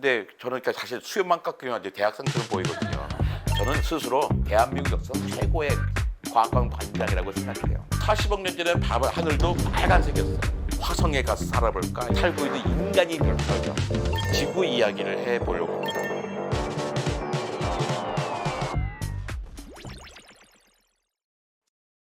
근데 저는 그러니까 사실 수염만 깎으면 이제 대학생처럼 보이거든요. 저는 스스로 대한민국 역사 최고의 과학관 관장이라고 생각해요. 40억 년 전에 밤 하늘도 빨간색이었어요. 화성에 가서 살아볼까? 살고 있는 인간이 별거죠. 지구 이야기를 해보려고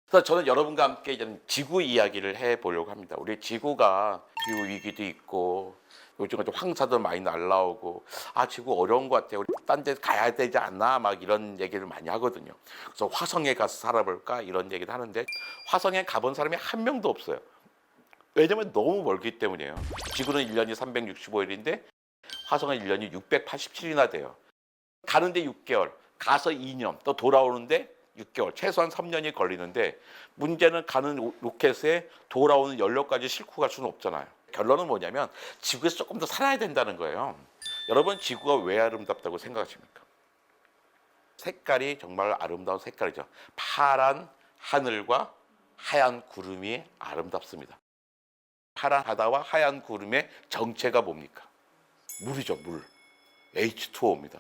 그래서 저는 여러분과 함께 이제 지구 이야기를 해보려고 합니다. 우리 지구가 기후 위기도 있고 요즘에 또 황사도 많이 날라오고 아 지구 어려운 것 같아요. 딴 데 가야 되지 않나 막 이런 얘기를 많이 하거든요. 그래서 화성에 가서 살아볼까 이런 얘기도 하는데 화성에 가본 사람이 한 명도 없어요. 왜냐면 너무 멀기 때문이에요. 지구는 1년이 365일인데 화성은 1년이 687이나 돼요. 가는데 6개월, 가서 2년, 또 돌아오는데 6개월, 최소한 3년이 걸리는데 문제는 가는 로- 로켓에 돌아오는 연료까지 싣고 갈 수는 없잖아요. 결론은 뭐냐면 지구에서 조금 더 살아야 된다는 거예요. 여러분 지구가 왜 아름답다고 생각하십니까? 색깔이 정말 아름다운 색깔이죠. 파란 하늘과 하얀 구름이 아름답습니다. 파란 바다와 하얀 구름의 정체가 뭡니까? 물이죠, 물. H2O입니다.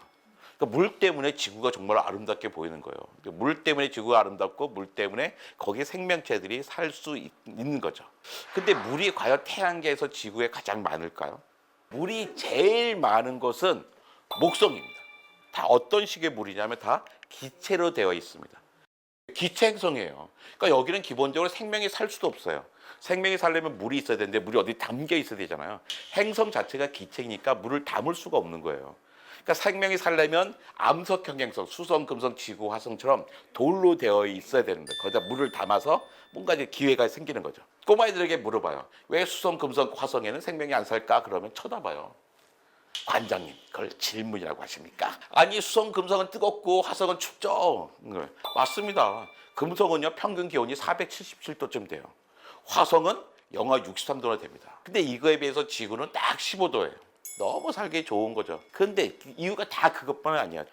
그러니까 물 때문에 지구가 정말 아름답게 보이는 거예요. 그러니까 물 때문에 지구가 아름답고 물 때문에 거기에 생명체들이 살 수 있는 거죠. 근데 물이 과연 태양계에서 지구에 가장 많을까요? 물이 제일 많은 것은 목성입니다. 다 어떤 식의 물이냐면 다 기체로 되어 있습니다. 기체 행성이에요. 그러니까 여기는 기본적으로 생명이 살 수도 없어요. 생명이 살려면 물이 있어야 되는데 물이 어디 담겨 있어야 되잖아요. 행성 자체가 기체이니까 물을 담을 수가 없는 거예요. 그러니까 생명이 살려면 암석형 행성, 수성, 금성, 지구, 화성처럼 돌로 되어 있어야 되는데 거기다 물을 담아서 뭔가 이제 기회가 생기는 거죠. 꼬마애들에게 물어봐요. 왜 수성, 금성, 화성에는 생명이 안 살까? 그러면 쳐다봐요. 관장님, 그걸 질문이라고 하십니까? 아니 수성, 금성은 뜨겁고 화성은 춥죠. 네, 맞습니다. 금성은요 평균 기온이 477도쯤 돼요. 화성은 영하 63도나 됩니다. 근데 이거에 비해서 지구는 딱 15도예요. 너무 살기 좋은 거죠. 근데 이유가 다 그것뿐만 아니야.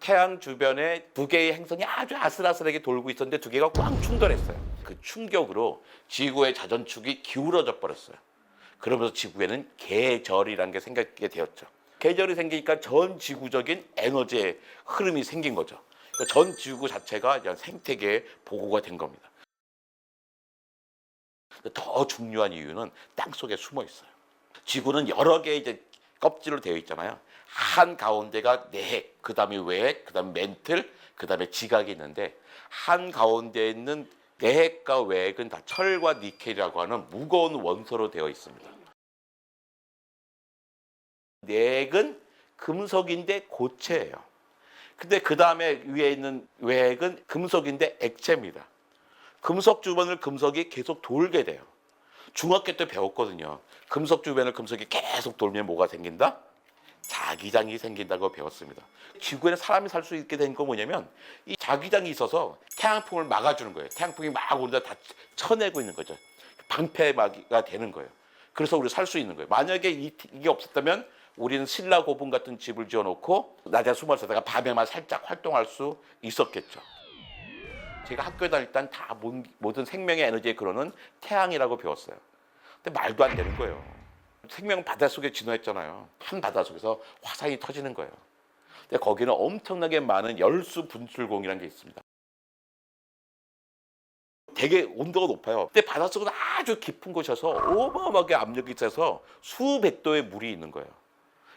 태양 주변에 두 개의 행성이 아주 아슬아슬하게 돌고 있었는데 두 개가 꽝 충돌했어요. 그 충격으로 지구의 자전축이 기울어져 버렸어요. 그러면서 지구에는 계절이라는 게 생기게 되었죠. 계절이 생기니까 전 지구적인 에너지의 흐름이 생긴 거죠. 그러니까 전 지구 자체가 생태계의 보고가 된 겁니다. 더 중요한 이유는 땅 속에 숨어 있어요. 지구는 여러 개의 이제 껍질로 되어 있잖아요. 한 가운데가 내핵, 그 다음에 외핵, 그 다음에 멘틀, 그 다음에 지각이 있는데 한 가운데에 있는 내핵과 외핵은 다 철과 니켈이라고 하는 무거운 원소로 되어 있습니다. 내핵은 금속인데 고체예요. 근데 그 다음에 위에 있는 외핵은 금속인데 액체입니다. 금속 주변을 금속이 계속 돌게 돼요. 중학교 때 배웠거든요. 금속 주변을 금속이 계속 돌면 뭐가 생긴다? 자기장이 생긴다고 배웠습니다. 지구에는 사람이 살 수 있게 된 건 뭐냐면 이 자기장이 있어서 태양풍을 막아주는 거예요. 태양풍이 막 오는데 다 쳐내고 있는 거죠. 방패막이가 되는 거예요. 그래서 우리 살 수 있는 거예요. 만약에 이, 이게 없었다면 우리는 신라 고분 같은 집을 지어놓고 낮에 숨어 있다가 밤에만 살짝 활동할 수 있었겠죠. 제가 학교 다닐 땐 다 모든 생명의 에너지의 근원은 태양이라고 배웠어요. 근데 말도 안 되는 거예요. 생명은 바닷속에 진화했잖아요. 한 바닷속에서 화산이 터지는 거예요. 근데 거기는 엄청나게 많은 열수 분출공이라는 게 있습니다. 되게 온도가 높아요. 근데 바닷속은 아주 깊은 곳이어서 어마어마하게 압력이 있어서 수백 도의 물이 있는 거예요.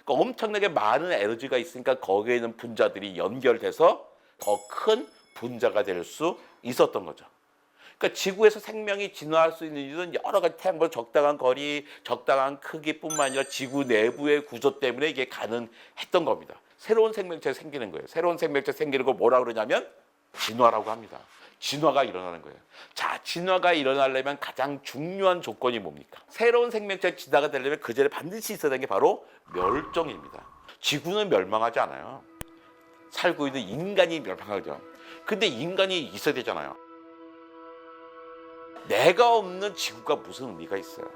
그러니까 엄청나게 많은 에너지가 있으니까 거기에 있는 분자들이 연결돼서 더 큰 분자가 될 수 있었던 거죠. 그러니까 지구에서 생명이 진화할 수 있는 이유는 여러 가지 태양보다 적당한 거리, 적당한 크기뿐만 아니라 지구 내부의 구조 때문에 이게 가능했던 겁니다. 새로운 생명체가 생기는 거예요. 새로운 생명체 생기는 걸 뭐라 그러냐면 진화라고 합니다. 진화가 일어나는 거예요. 자, 진화가 일어나려면 가장 중요한 조건이 뭡니까? 새로운 생명체 진화가 되려면 그 전에 반드시 있어야 되는 게 바로 멸종입니다. 지구는 멸망하지 않아요. 살고 있는 인간이 멸망하죠. 근데 인간이 있어야 되잖아요. 내가 없는 지구가 무슨 의미가 있어요?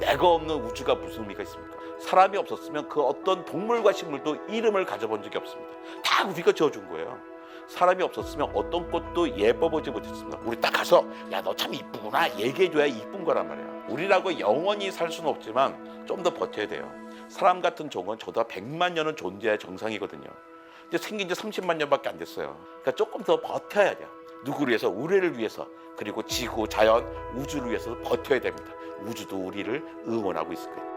내가 없는 우주가 무슨 의미가 있습니까? 사람이 없었으면 그 어떤 동물과 식물도 이름을 가져본 적이 없습니다. 다 우리가 지어준 거예요. 사람이 없었으면 어떤 꽃도 예뻐 보지 못했습니다. 우리 딱 가서 야 너 참 이쁘구나 얘기해줘야 이쁜 거란 말이에요. 우리라고 영원히 살 수는 없지만 좀 더 버텨야 돼요. 사람 같은 종은 저도 100만 년은 존재할 정상이거든요. 근데 생긴 지 30만 년밖에 안 됐어요. 그러니까 조금 더 버텨야 돼요. 누구를 위해서? 우리를 위해서. 그리고 지구, 자연, 우주를 위해서 버텨야 됩니다. 우주도 우리를 응원하고 있을 거예요.